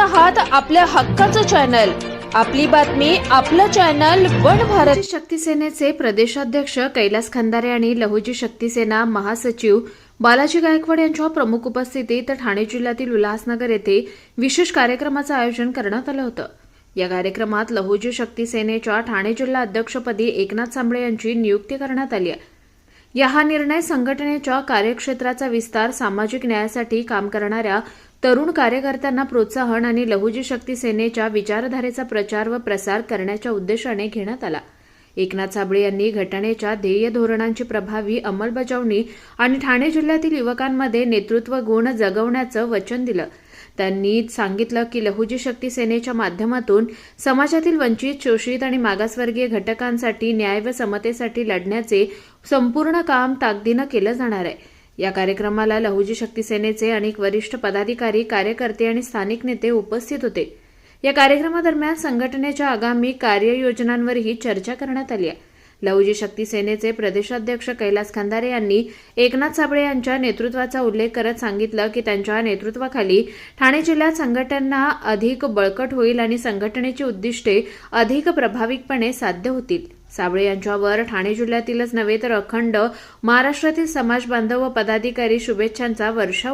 आहात आपल्या हक्काचं चॅनल. आपली बातमी आपलं चॅनल वन भारत. शक्ती सेनेचे प्रदेशाध्यक्ष कैलास खंदारे आणि लहुजी शक्ती सेना महासचिव बालाजी गायकवाड यांच्या प्रमुख उपस्थितीत ठाणे जिल्ह्यातील उल्हासनगर येथे विशेष कार्यक्रमाचं आयोजन करण्यात आलं होतं. या कार्यक्रमात लहुजी शक्ती सेनेच्या ठाणे जिल्हा अध्यक्षपदी एकनाथ सांबळे यांची नियुक्ती करण्यात आली आहे. या हा निर्णय संघटनेच्या कार्यक्षेत्राचा विस्तार सामाजिक न्यायासाठी काम करणाऱ्या तरुण कार्यकर्त्यांना प्रोत्साहन आणि लहुजी शक्ती सेनेच्या विचारधारेचा प्रचार व प्रसार करण्याच्या उद्देशाने घेण्यात आला. एकनाथ साबळे यांनी घटनेच्या ध्येय धोरणांची प्रभावी अंमलबजावणी आणि ठाणे जिल्ह्यातील युवकांमध्ये नेतृत्व गुण जगवण्याचं वचन दिलं. त्यांनी सांगितलं की लहुजी शक्ती सेनेच्या माध्यमातून समाजातील वंचित शोषित आणि मागासवर्गीय घटकांसाठी न्याय व समतेसाठी लढण्याचे संपूर्ण काम ताकदीनं केलं जाणार आहे. या कार्यक्रमाला लहुजी शक्ती सेनेचे अनेक वरिष्ठ पदाधिकारी कार्यकर्ते आणि स्थानिक नेते उपस्थित होते. या कार्यक्रमादरम्यान संघटनेच्या आगामी कार्ययोजनांवरही चर्चा करण्यात आली आहे. लहुजी शक्ती सेनेचे प्रदेशाध्यक्ष कैलास खंदारे यांनी एकनाथ साबळे यांच्या नेतृत्वाचा उल्लेख करत सांगितलं की त्यांच्या नेतृत्वाखाली ठाणे जिल्ह्यात संघटना अधिक बळकट होईल आणि संघटनेची उद्दिष्टे अधिक प्रभावीपणे साध्य होतील. साबळे यांच्यावर ठाणे जिल्ह्यातीलच नव्हे तर अखंड महाराष्ट्रातील समाज बांधव व पदाधिकारी शुभेच्छांचा वर्षाव